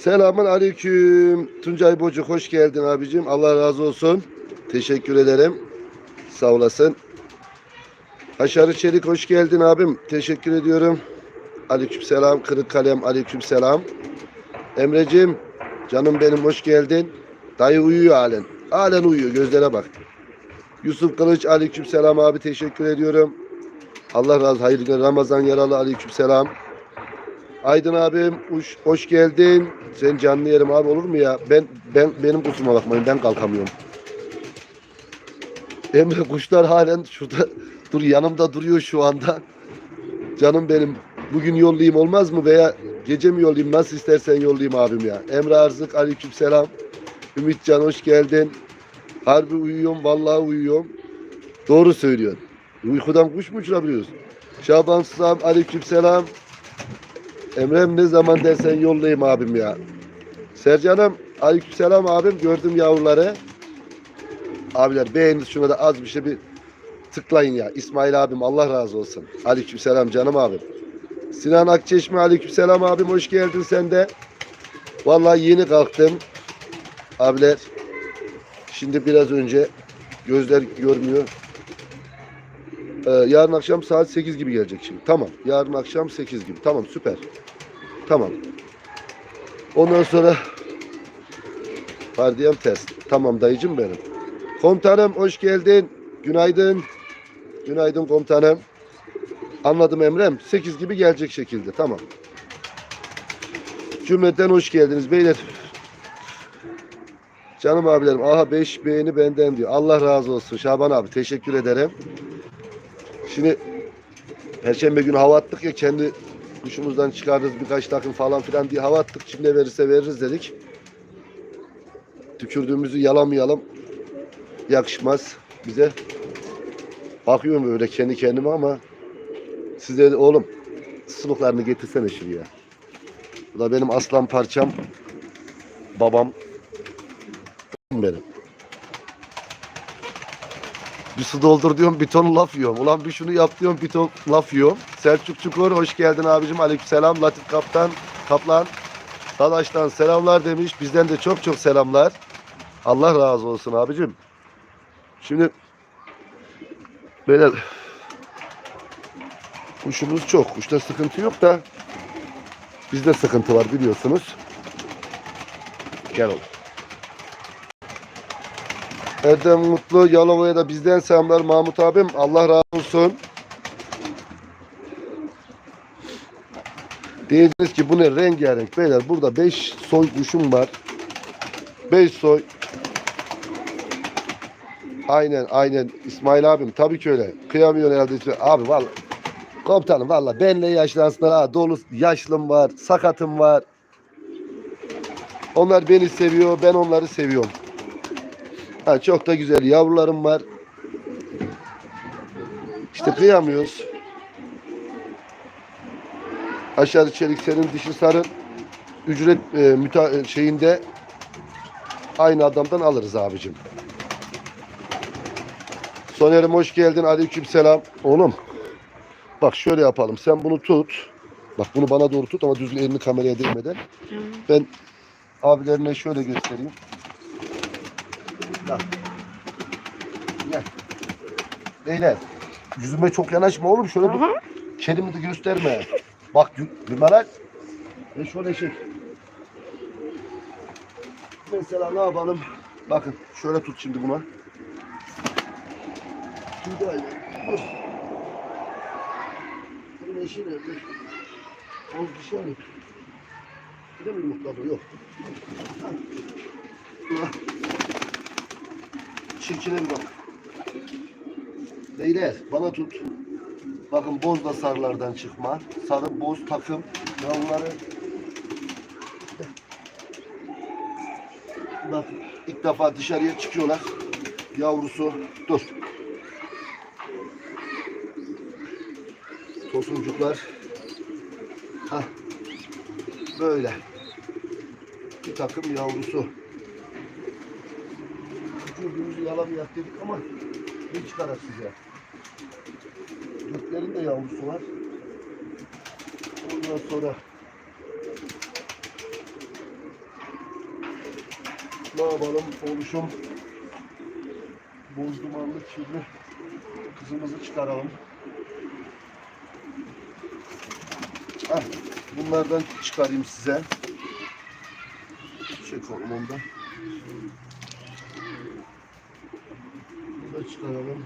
Selamun aleyküm. Tuncay Bocuk hoş geldin abicim. Allah razı olsun. Teşekkür ederim. Sağ olasın. Haşarı Çelik hoş geldin abim. Teşekkür ediyorum. Aleyküm selam. Kırık kalem aleyküm selam. Emrecim canım benim hoş geldin. Dayı uyuyor halen. Halen uyuyor gözlere bak. Yusuf Kılıç aleyküm selam abi teşekkür ediyorum. Allah razı olsun. Hayırlı. Ramazan yaralı aleyküm selam. Aydın abim hoş, hoş geldin. Sen canlı yerim abi olur mu ya? Ben ben benim kusuruma bakmayın ben kalkamıyorum. Emre kuşlar halen şurada dur yanımda duruyor şu anda. Canım benim bugün yollayayım olmaz mı veya gece mi yollayayım nasıl istersen yollayayım abim ya. Emre Arzık aleyküm selam. Ümitcan hoş geldin. Harbi uyuyorum vallahi uyuyorum. Doğru söylüyorsun. Uykudan kuş mu uçurabiliyorsun? Şaban Susam aleyküm selam. Emrem ne zaman dersen yollayayım abim ya. Sercan'ım aleykümselam abim gördüm yavruları. Abiler beğenin şuna da az bir şey bir tıklayın ya. İsmail abim Allah razı olsun. Aleykümselam canım abim. Sinan Akçeşme aleykümselam abim hoş geldin sen de. Vallahi yeni kalktım. Abiler şimdi biraz önce gözler görmüyor. Ee, yarın akşam saat 8 gibi gelecek şimdi. Tamam. Yarın akşam 8 gibi. Tamam süper. Tamam. Ondan sonra Vardiyam test. Tamam dayıcım benim. Komutanım hoş geldin. Günaydın. Günaydın komutanım. Anladım Emrem. 8 gibi gelecek şekilde. Tamam. Cümleten hoş geldiniz beyler. Canım abilerim. Aha 5 beğeni benden diyor. Allah razı olsun. Şaban abi teşekkür ederim. Şimdi Perşembe günü hava attık ya kendi kuşumuzdan çıkarırız birkaç takım falan filan diye hava attık. Şimdi verirse veririz dedik. Tükürdüğümüzü yalamayalım. Yakışmaz bize. Bakıyorum böyle kendi kendime ama size oğlum sılıklarını getirsene şuraya. Bu da benim aslan parçam. Babam. Benim. Bir su doldur diyorum bir ton laf yiyorum. Ulan bir şunu yap diyorum bir ton laf yiyorum. Selçuk Çukur hoş geldin abicim. Aleykümselam. Latif Kaptan, Kaplan. Dadaş'tan selamlar demiş. Bizden de çok çok selamlar. Allah razı olsun abicim. Şimdi böyle kuşumuz çok. Kuşta sıkıntı yok da bizde sıkıntı var biliyorsunuz. Gel oğlum. Erdem Mutlu Yalova'ya da bizden selamlar Mahmut abim. Allah razı olsun. Diyeceğiz ki bu ne rengarenk beyler. Burada 5 soy kuşum var. 5 soy. Aynen aynen İsmail abim tabii ki öyle. Kıyamıyor herhalde. Abi vallahi komutanım vallahi benle yaşlansınlar. Ha, dolu yaşlım var, sakatım var. Onlar beni seviyor, ben onları seviyorum. Ha, çok da güzel yavrularım var. İşte kıyamıyoruz. Aşağı çelik senin dişi sarı ücret e, müta, e, şeyinde aynı adamdan alırız abicim. Soner'im hoş geldin. Aleyküm selam. Oğlum bak şöyle yapalım. Sen bunu tut. Bak bunu bana doğru tut ama düzgün elini kameraya değmeden. Ben abilerine şöyle göstereyim. Bak. Gel. Beyler yüzüme çok yanaşma oğlum. Şöyle dur. Kedimi de gösterme. Bak Gümeral. Ve şöyle şey. Mesela ne yapalım? Bakın şöyle tut şimdi buna. Şimdi. Dur. Bunun eşi nerede? Oz dişi hani. Bir de mi yumurtladı? Yok. Bir bak. Beyler bana tut. Bakın boz da sarılardan çıkma. Sarı boz takım. Yavruları. Bak ilk defa dışarıya çıkıyorlar. Yavrusu. Dur. Tosuncuklar. Hah. Böyle. Bir takım yavrusu. Vücudumuzu yalamayak dedik ama ne çıkarar size? Göklerin de yavrusu var. Ondan sonra Ne yapalım oluşum boz dumanlı kirli kızımızı çıkaralım. Heh, bunlardan çıkarayım size. Çek oğlum. Da çıkaralım.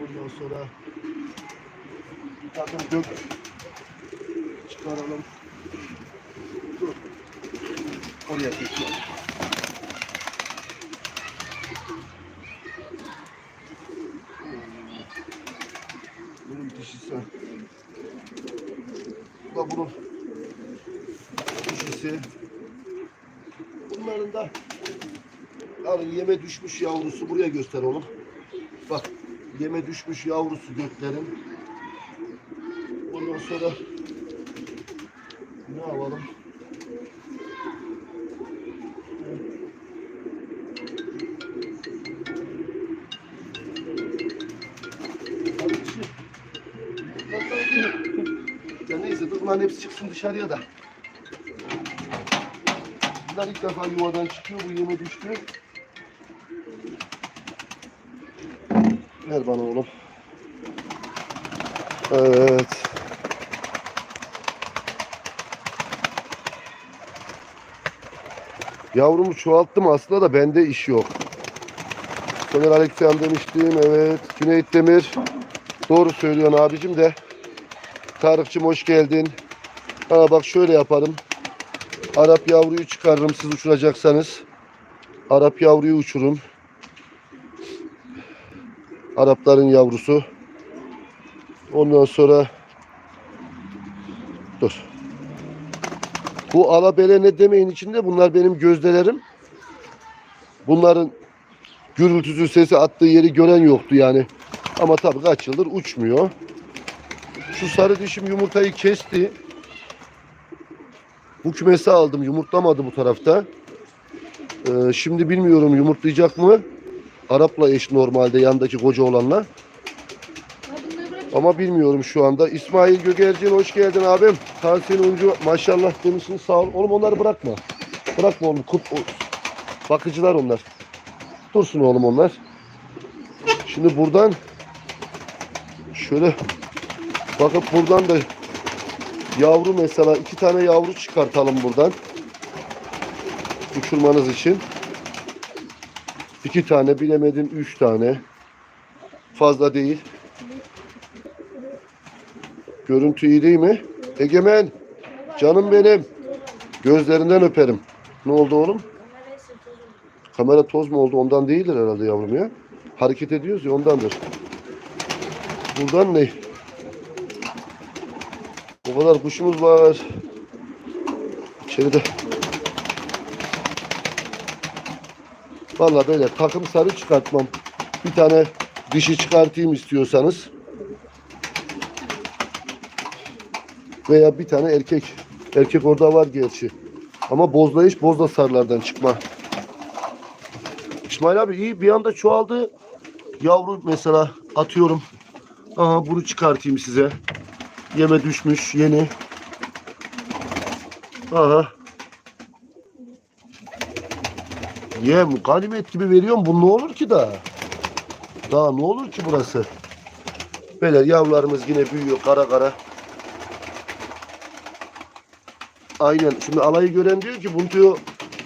Ondan sonra bir takım gök çıkaralım. Dur. Oraya geçiyorum. Bunun dişisi. Bu da bunun dişisi. Bunların da yani yeme düşmüş yavrusu buraya göster oğlum. Bak yeme düşmüş yavrusu göklerin. Ondan sonra ne dişi. Ya neyse dur bunların hepsi çıksın dışarıya da. Bunlar ilk defa yuvadan çıkıyor. Bu yeme düştü. Ver bana oğlum. Evet. Yavrumu çoğalttım aslında da bende iş yok. Soner Alexan demiştim. Evet. Cüneyt Demir. Doğru söylüyorsun abicim de. Tarıkçım hoş geldin. Ha bak şöyle yaparım. Arap yavruyu çıkarırım siz uçuracaksanız. Arap yavruyu uçurun. Arapların yavrusu. Ondan sonra dur. Bu alabele ne demeyin içinde bunlar benim gözdelerim. Bunların gürültüsü sesi attığı yeri gören yoktu yani. Ama tabii kaç yıldır uçmuyor. Şu sarı dişim yumurtayı kesti. Bu kümesi aldım. Yumurtlamadı bu tarafta. Ee, şimdi bilmiyorum yumurtlayacak mı? Arap'la eş normalde yandaki koca olanla. Ama bilmiyorum şu anda. İsmail Gögercin hoş geldin abim. Tahsin Uncu maşallah demişsin sağ ol. Oğlum onları bırakma. Bırakma oğlum. Kut, o- bakıcılar onlar. Dursun oğlum onlar. Şimdi buradan şöyle bakıp buradan da yavru mesela iki tane yavru çıkartalım buradan. Uçurmanız için. İki tane bilemedim üç tane. Fazla değil. Görüntü iyi değil mi? Egemen. Canım benim. Gözlerinden öperim. Ne oldu oğlum? Kamera toz mu oldu? Ondan değildir herhalde yavrum ya. Hareket ediyoruz ya ondandır. Buradan ne? O kadar kuşumuz var. İçeride. Vallahi böyle takım sarı çıkartmam. Bir tane dişi çıkartayım istiyorsanız. Veya bir tane erkek. Erkek orada var gerçi. Ama bozlayış bozda sarılardan çıkma. İsmail abi iyi bir anda çoğaldı. Yavru mesela atıyorum. Aha bunu çıkartayım size. Yeme düşmüş yeni. Aha. Yem ganimet gibi veriyorum. Bu ne olur ki daha? Daha ne olur ki burası? Böyle yavrularımız yine büyüyor kara kara. Aynen. Şimdi alayı gören diyor ki bunu diyor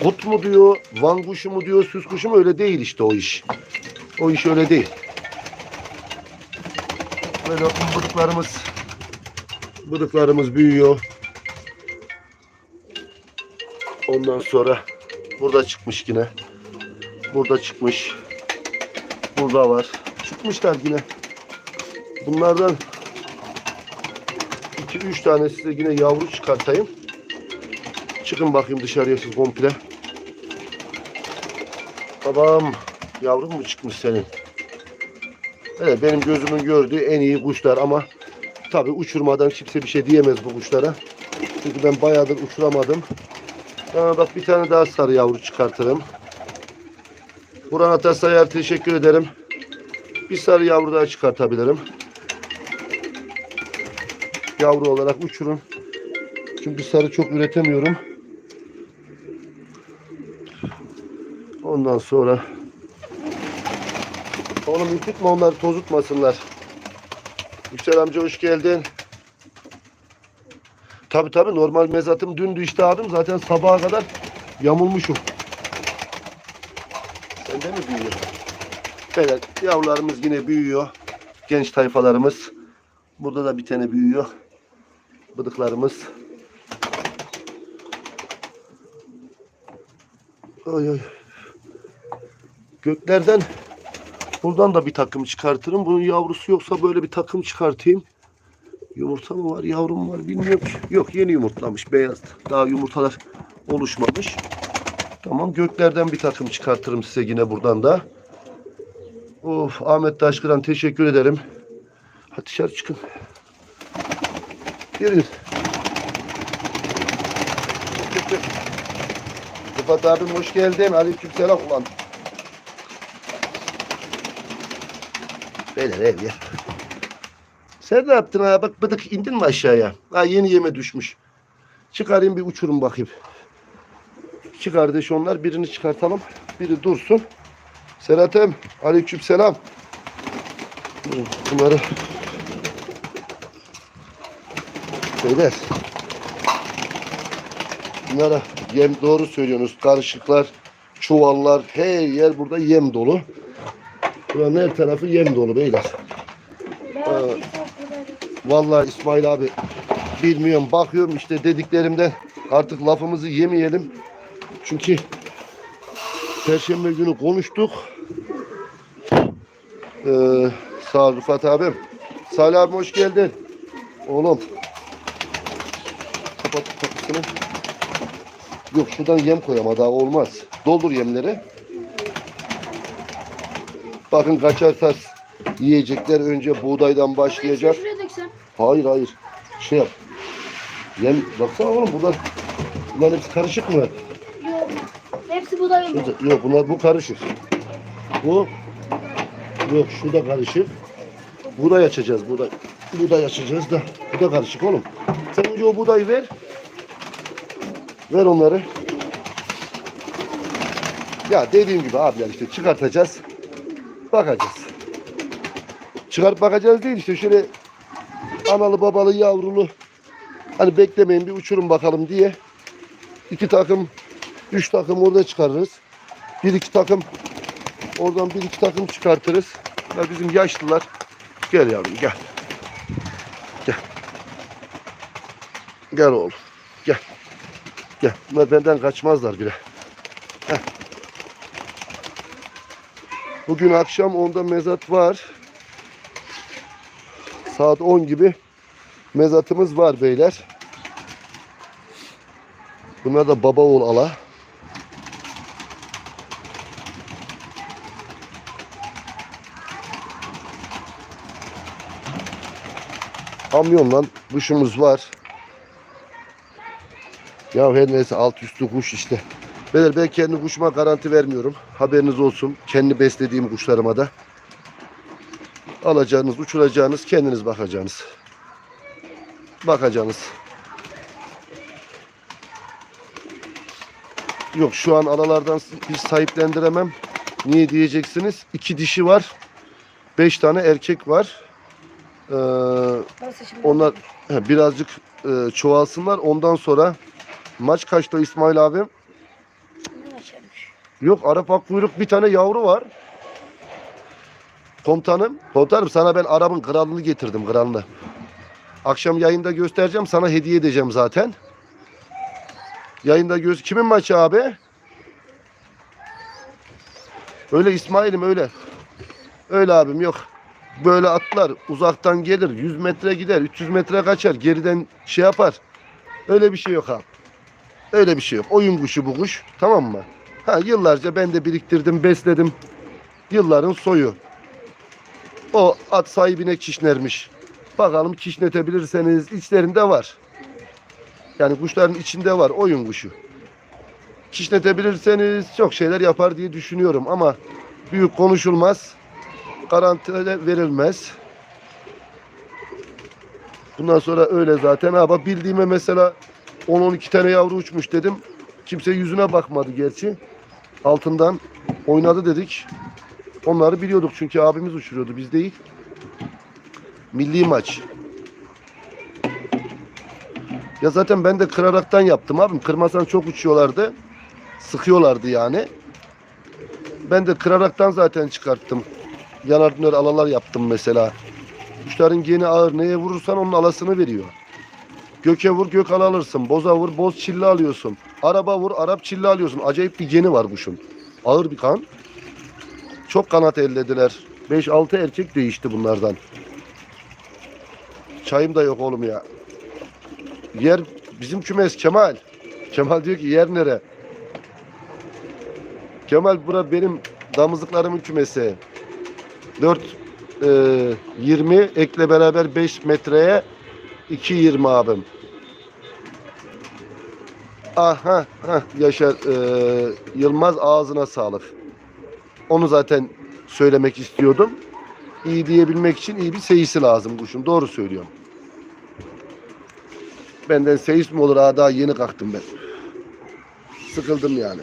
kut mu diyor, van kuşu mu diyor, süs kuşu mu öyle değil işte o iş. O iş öyle değil. Böyle bıdıklarımız bıdıklarımız büyüyor. Ondan sonra burada çıkmış yine. Burada çıkmış. Burada var. Çıkmışlar yine. Bunlardan 2-3 tane size yine yavru çıkartayım. Çıkın bakayım dışarıya siz komple. Babam yavrum mu çıkmış senin? Evet benim gözümün gördüğü en iyi kuşlar ama tabi uçurmadan kimse bir şey diyemez bu kuşlara. Çünkü ben bayağıdır uçuramadım. Aa, bak bir tane daha sarı yavru çıkartırım. Burhan Atasayar teşekkür ederim. Bir sarı yavru daha çıkartabilirim. Yavru olarak uçurun. Çünkü sarı çok üretemiyorum. Ondan sonra Oğlum ürkütme onları tozutmasınlar. Yüksel amca hoş geldin. Tabi tabi normal mezatım dündü işte abim zaten sabaha kadar yamulmuşum. Sende mi büyüyor? Evet yavrularımız yine büyüyor. Genç tayfalarımız. Burada da bir tane büyüyor. Bıdıklarımız. Ay ay. Göklerden buradan da bir takım çıkartırım. Bunun yavrusu yoksa böyle bir takım çıkartayım. Yumurta mı var, yavrum var bilmiyorum ki. Yok yeni yumurtlamış beyaz. Daha yumurtalar oluşmamış. Tamam göklerden bir takım çıkartırım size yine buradan da. Of Ahmet Taşkıran teşekkür ederim. Hadi dışarı çıkın. Gelin. Rıfat abim hoş geldin. Aleykümselam ulan. Beyler ev ya. Sen ne yaptın ha? Bak bıdık indin mi aşağıya? Ha yeni yeme düşmüş. Çıkarayım bir uçurum bakayım. İki kardeş onlar. Birini çıkartalım. Biri dursun. Serhat'ım. Aleykümselam. Durun, Bunları Beyler. Bunlara yem doğru söylüyorsunuz. Karışıklar, çuvallar, her yer burada yem dolu. Buranın her tarafı yem dolu beyler. Vallahi İsmail abi bilmiyorum bakıyorum işte dediklerimden artık lafımızı yemeyelim. Çünkü Perşembe günü konuştuk. Ee, sağ ol Rıfat abim. Salih abi hoş geldin. Oğlum. Kapat kapısını. Yok şuradan yem koyama daha olmaz. Doldur yemleri. Bakın kaçar tas yiyecekler önce buğdaydan başlayacak. Hayır hayır. Şey yap. Yem baksana oğlum bunlar bunlar hepsi karışık mı? Yok. Hepsi bu da. Şurada- Yok bunlar bu karışık. Bu yok şu da karışık. Buğday açacağız buğday. Buğday açacağız da bu da karışık oğlum. Sen önce o buğdayı ver. Ver onları. Ya dediğim gibi abiler işte çıkartacağız. Bakacağız. Çıkarıp bakacağız değil işte şöyle analı babalı yavrulu hani beklemeyin bir uçurun bakalım diye iki takım üç takım orada çıkarırız. Bir iki takım oradan bir iki takım çıkartırız. Ya bizim yaşlılar gel yavrum gel. Gel. Gel oğlum. Gel. Gel. Bunlar benden kaçmazlar bile. Heh. Bugün akşam onda mezat var. Saat 10 gibi mezatımız var beyler. Bunlar da baba oğul ala. Kamyonla kuşumuz var. Ya her neyse alt üstü kuş işte. Beyler ben kendi kuşuma garanti vermiyorum. Haberiniz olsun. Kendi beslediğim kuşlarıma da. Alacağınız, uçuracağınız, kendiniz bakacaksınız. Bakacaksınız. Yok şu an alalardan hiç sahiplendiremem. Niye diyeceksiniz? İki dişi var. Beş tane erkek var. Ee, onlar he, birazcık e, çoğalsınlar. Ondan sonra maç kaçta İsmail açarmış? Yok Arap akkuyruk bir tane yavru var. Komutanım, komutanım sana ben Arap'ın kralını getirdim kralını. Akşam yayında göstereceğim sana hediye edeceğim zaten. Yayında göz kimin maçı abi? Öyle İsmail'im öyle. Öyle abim yok. Böyle atlar uzaktan gelir 100 metre gider 300 metre kaçar geriden şey yapar. Öyle bir şey yok abi. Öyle bir şey yok. Oyun kuşu bu kuş. Tamam mı? Ha yıllarca ben de biriktirdim, besledim. Yılların soyu. O at sahibine kişnermiş. Bakalım kişnetebilirseniz içlerinde var. Yani kuşların içinde var oyun kuşu. Kişnetebilirseniz çok şeyler yapar diye düşünüyorum ama büyük konuşulmaz. Garanti de verilmez. Bundan sonra öyle zaten. Ha bak bildiğime mesela 10-12 tane yavru uçmuş dedim. Kimse yüzüne bakmadı gerçi. altından oynadı dedik. Onları biliyorduk çünkü abimiz uçuruyordu biz değil. Milli maç. Ya zaten ben de kıraraktan yaptım abim. Kırmasan çok uçuyorlardı. Sıkıyorlardı yani. Ben de kıraraktan zaten çıkarttım. Yanar döner alalar yaptım mesela. Kuşların geni ağır. Neye vurursan onun alasını veriyor. Göke vur gök ala alırsın. Boza vur boz çilli alıyorsun. Araba vur Arap çilli alıyorsun. Acayip bir geni var kuşun. Ağır bir kan. Çok kanat ellediler. 5-6 erkek değişti bunlardan. Çayım da yok oğlum ya. Yer bizim kümes Kemal. Kemal diyor ki yer nere? Kemal bura benim damızlıklarımın kümesi. 4 e, 20 ekle beraber 5 metreye 2.20 abim. Aha, ha Yaşar e, Yılmaz ağzına sağlık. Onu zaten söylemek istiyordum. İyi diyebilmek için iyi bir seyisi lazım kuşun. Doğru söylüyorum. Benden seyis mi olur? Aa, daha yeni kalktım ben. Sıkıldım yani.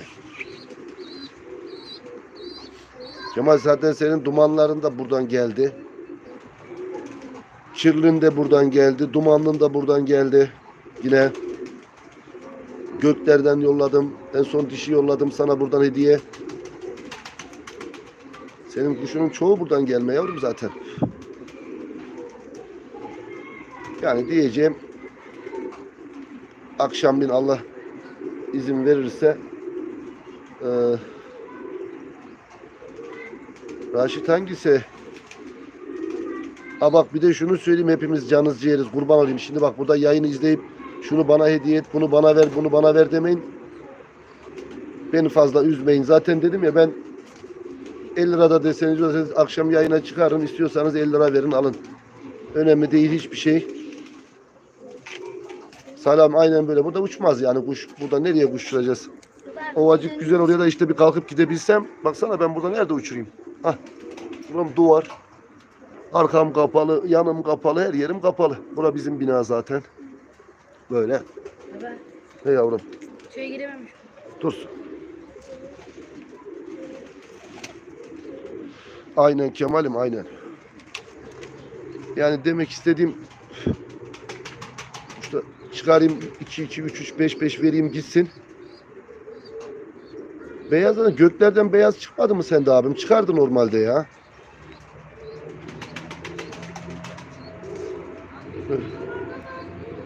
Kemal zaten senin dumanların da buradan geldi. Çirlin de buradan geldi. Dumanlın da buradan geldi. Yine göklerden yolladım. En son dişi yolladım sana buradan hediye. Senin kuşunun çoğu buradan gelme yavrum zaten. Yani diyeceğim akşamleyin Allah izin verirse eee Raşit hangisi? Ha bak bir de şunu söyleyeyim hepimiz canız ciğeriz kurban olayım. Şimdi bak burada yayını izleyip şunu bana hediye et, bunu bana ver, bunu bana ver demeyin. Beni fazla üzmeyin. Zaten dedim ya ben 50 lirada deseniz deseniz akşam yayına çıkarım. istiyorsanız 50 lira verin alın. Önemli değil hiçbir şey. Salam aynen böyle. Burada uçmaz yani kuş. Burada nereye kuş uçuracağız? Ovacık güzel oraya da işte bir kalkıp gidebilsem. Baksana ben burada nerede uçurayım? Hah. Buram duvar. Arkam kapalı, yanım kapalı, her yerim kapalı. Bura bizim bina zaten. Böyle. Baba Hey yavrum. köye girememiş. Dursun. Aynen Kemal'im aynen. Yani demek istediğim işte çıkarayım 2 2 3 3 5 5 vereyim gitsin. Beyazdan göklerden beyaz çıkmadı mı sende abim? Çıkardı normalde ya.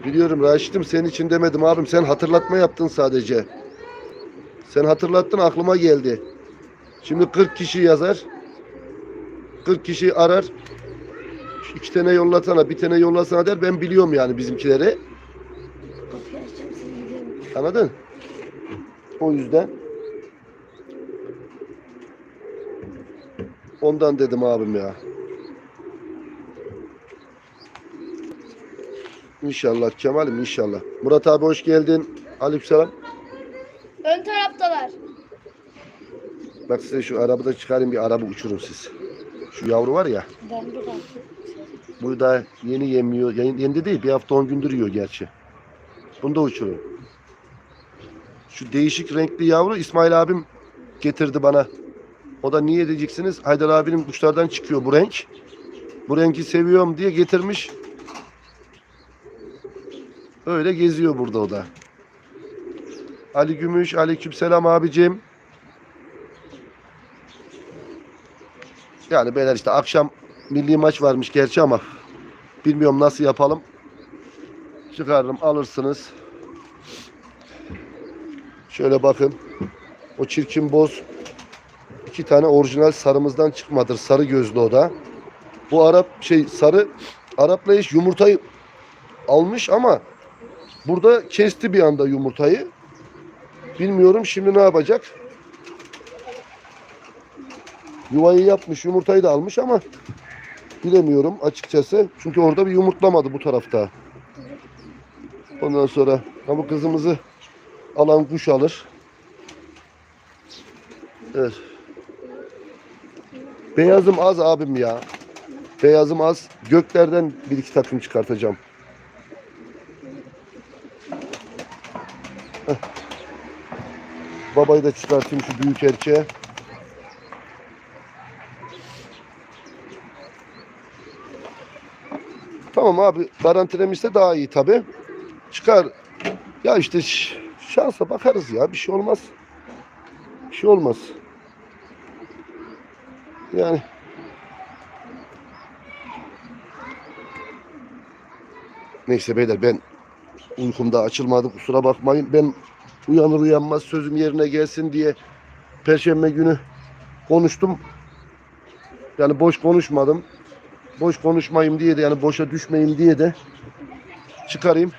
Biliyorum Raşit'im senin için demedim abim. Sen hatırlatma yaptın sadece. Sen hatırlattın aklıma geldi. Şimdi 40 kişi yazar. 40 kişi arar. İki tane yollasana, bir tane yollasana der. Ben biliyorum yani gidelim. Anladın? O yüzden ondan dedim abim ya. İnşallah Kemal'im inşallah. Murat abi hoş geldin. Aleykümselam. Ön taraftalar. Bak size şu arabada çıkarayım bir araba uçurun siz. Şu yavru var ya. Bu da yeni yemiyor. Yeni, de değil. Bir hafta 10 gündür yiyor gerçi. Bunu da uçurun. Şu değişik renkli yavru İsmail abim getirdi bana. O da niye diyeceksiniz? Haydar abinin kuşlardan çıkıyor bu renk. Bu rengi seviyorum diye getirmiş. Öyle geziyor burada o da. Ali Gümüş, aleykümselam abicim. Yani beyler işte akşam milli maç varmış gerçi ama bilmiyorum nasıl yapalım. Çıkarırım alırsınız. Şöyle bakın. O çirkin boz iki tane orijinal sarımızdan çıkmadır. Sarı gözlü o da. Bu Arap şey sarı Arapla eş yumurtayı almış ama burada kesti bir anda yumurtayı. Bilmiyorum şimdi ne yapacak. Yuvayı yapmış, yumurtayı da almış ama bilemiyorum açıkçası. Çünkü orada bir yumurtlamadı bu tarafta. Ondan sonra bu kızımızı alan kuş alır. Evet. Beyazım az abim ya. Beyazım az. Göklerden bir iki takım çıkartacağım. Heh. babayı da çıkartayım şu büyük erkeğe. Tamam abi garantilemişse daha iyi tabi. Çıkar. Ya işte şansa bakarız ya bir şey olmaz. Bir şey olmaz. Yani Neyse beyler ben uykumda açılmadı kusura bakmayın. Ben uyanır uyanmaz sözüm yerine gelsin diye Perşembe günü konuştum. Yani boş konuşmadım. Boş konuşmayayım diye de yani boşa düşmeyeyim diye de çıkarayım.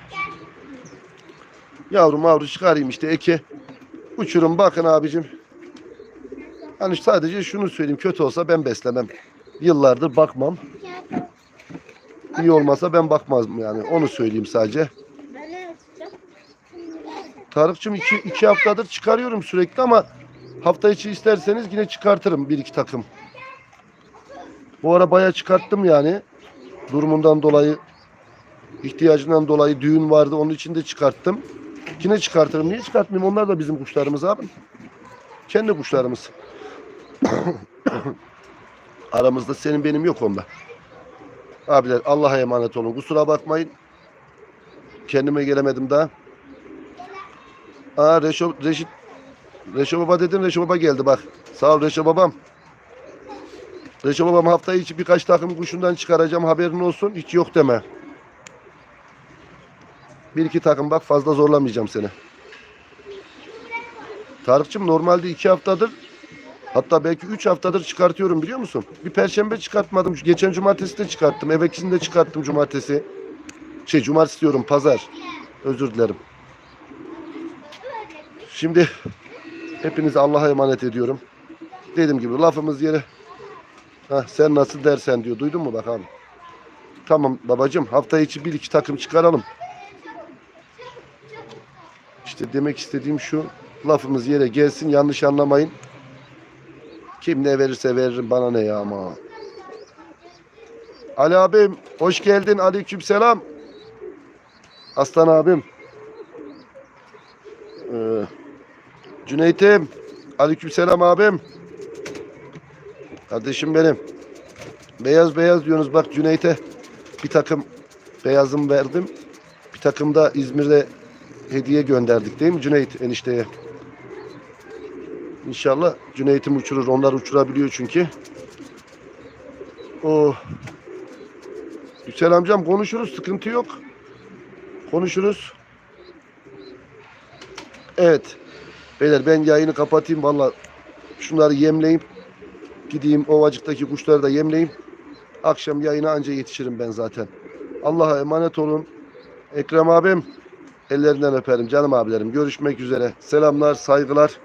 Yavru mavru çıkarayım işte eke. Uçurum bakın abicim. Hani sadece şunu söyleyeyim kötü olsa ben beslemem. Yıllardır bakmam. İyi olmasa ben bakmazdım yani. Onu söyleyeyim sadece. Tarık'cığım iki, iki haftadır çıkarıyorum sürekli ama hafta içi isterseniz yine çıkartırım bir iki takım. Bu ara bayağı çıkarttım yani. Durumundan dolayı, ihtiyacından dolayı düğün vardı. Onun için de çıkarttım. Yine çıkartırım. Niye çıkartmayayım? Onlar da bizim kuşlarımız abi. Kendi kuşlarımız. Aramızda senin benim yok onda. Abiler Allah'a emanet olun. Kusura bakmayın. Kendime gelemedim daha. Aa Reşo, Reşit Reşo Baba dedin Reşo Baba geldi bak. Sağ ol Reşo Babam. Reşo Babam hafta içi birkaç takım kuşundan çıkaracağım haberin olsun. Hiç yok deme. Bir iki takım bak fazla zorlamayacağım seni. Tarık'cığım normalde iki haftadır hatta belki üç haftadır çıkartıyorum biliyor musun? Bir perşembe çıkartmadım. Geçen cumartesi de çıkarttım. Evvekisini de çıkarttım cumartesi. Şey cumartesi diyorum pazar. Özür dilerim. Şimdi hepinizi Allah'a emanet ediyorum. Dediğim gibi lafımız yere Hah, sen nasıl dersen diyor. Duydun mu bak abi? Tamam babacığım hafta içi bir iki takım çıkaralım. İşte demek istediğim şu. Lafımız yere gelsin yanlış anlamayın. Kim ne verirse veririm bana ne ya ama. Ali abim hoş geldin. Aleyküm selam. Aslan abim. Ee, Cüneyt'im. Aleykümselam abim. Kardeşim benim. Beyaz beyaz diyorsunuz bak Cüneyt'e bir takım beyazım verdim. Bir takım da İzmir'de hediye gönderdik değil mi Cüneyt enişteye? İnşallah Cüneyt'im uçurur. Onlar uçurabiliyor çünkü. Oh. Yüksel amcam konuşuruz. Sıkıntı yok. Konuşuruz. Evet. Beyler ben yayını kapatayım valla. Şunları yemleyeyim. Gideyim ovacıktaki kuşları da yemleyeyim. Akşam yayına anca yetişirim ben zaten. Allah'a emanet olun. Ekrem abim ellerinden öperim canım abilerim. Görüşmek üzere. Selamlar, saygılar.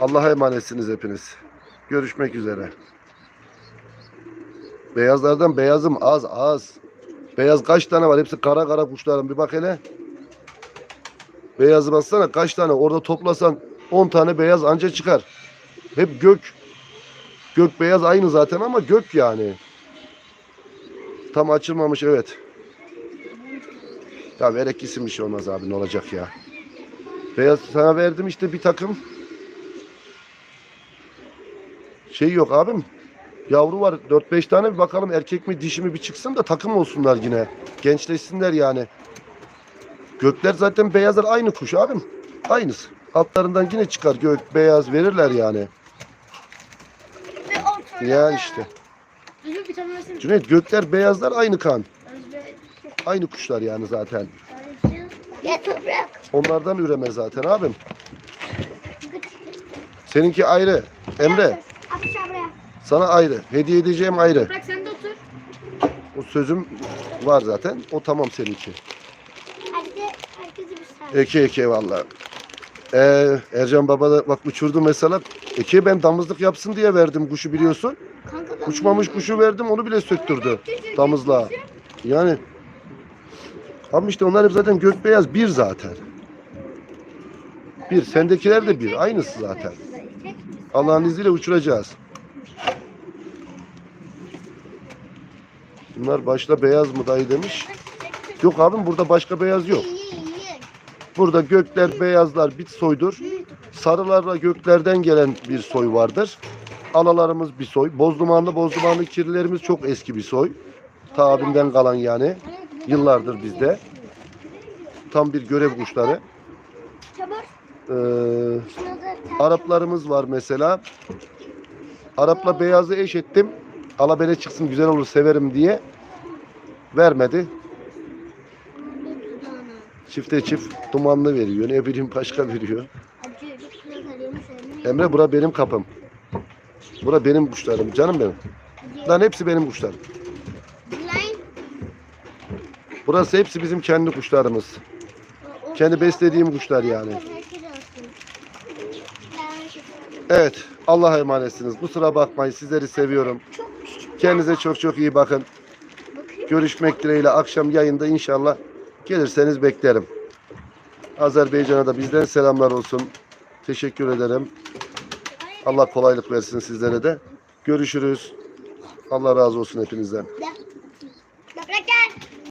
Allah'a emanetsiniz hepiniz. Görüşmek üzere. Beyazlardan beyazım az az. Beyaz kaç tane var? Hepsi kara kara kuşlarım. Bir bak hele. Beyazı bassana kaç tane orada toplasan 10 tane beyaz anca çıkar. Hep gök. Gök beyaz aynı zaten ama gök yani. Tam açılmamış evet. Ya verek gitsin bir şey olmaz abi ne olacak ya. Beyaz sana verdim işte bir takım. Şey yok abim. Yavru var 4-5 tane bir bakalım erkek mi dişi mi bir çıksın da takım olsunlar yine. Gençleşsinler yani. Gökler zaten beyazlar aynı kuş abim. Aynısı. Altlarından yine çıkar gök beyaz verirler yani. Ya işte. Cüneyt gökler beyazlar aynı kan. Aynı kuşlar yani zaten. Toprak. Onlardan üreme zaten abim. Seninki ayrı. Emre sana ayrı. Hediye edeceğim ayrı. Bırak sen de otur. O sözüm var zaten. O tamam seninki. Herkese, herkese bir saniye. Eke eke valla. Ee, Ercan Baba da bak uçurdu mesela. Eke ben damızlık yapsın diye verdim kuşu biliyorsun. Kanka Uçmamış kuşu verdim onu bile söktürdü. Damızla. Yani ama işte onlar hep zaten gökbeyaz bir zaten. Bir. Sendekiler de bir. Aynısı zaten. Allah'ın izniyle uçuracağız. Bunlar başta beyaz mı dayı demiş. Yok abim burada başka beyaz yok. Burada gökler, beyazlar, bit soydur. sarılarla göklerden gelen bir soy vardır. Alalarımız bir soy. Bozdumanlı bozdumanlı kirlilerimiz çok eski bir soy. Ta abimden kalan yani. Yıllardır bizde. Tam bir görev kuşları. Ee, Araplarımız var mesela. Arapla beyazı eş ettim. Alabele çıksın güzel olur severim diye. Vermedi. Çifte çift dumanlı veriyor. Ne bileyim başka veriyor. Emre bura benim kapım. Bura benim kuşlarım. Canım benim. Lan hepsi benim kuşlarım. Burası hepsi bizim kendi kuşlarımız. Kendi beslediğim kuşlar yani. Evet. Allah'a emanetsiniz. Kusura bakmayın. Sizleri seviyorum. Kendinize çok çok iyi bakın. Görüşmek dileğiyle akşam yayında inşallah gelirseniz beklerim. Azerbaycan'a da bizden selamlar olsun. Teşekkür ederim. Allah kolaylık versin sizlere de. Görüşürüz. Allah razı olsun hepinizden.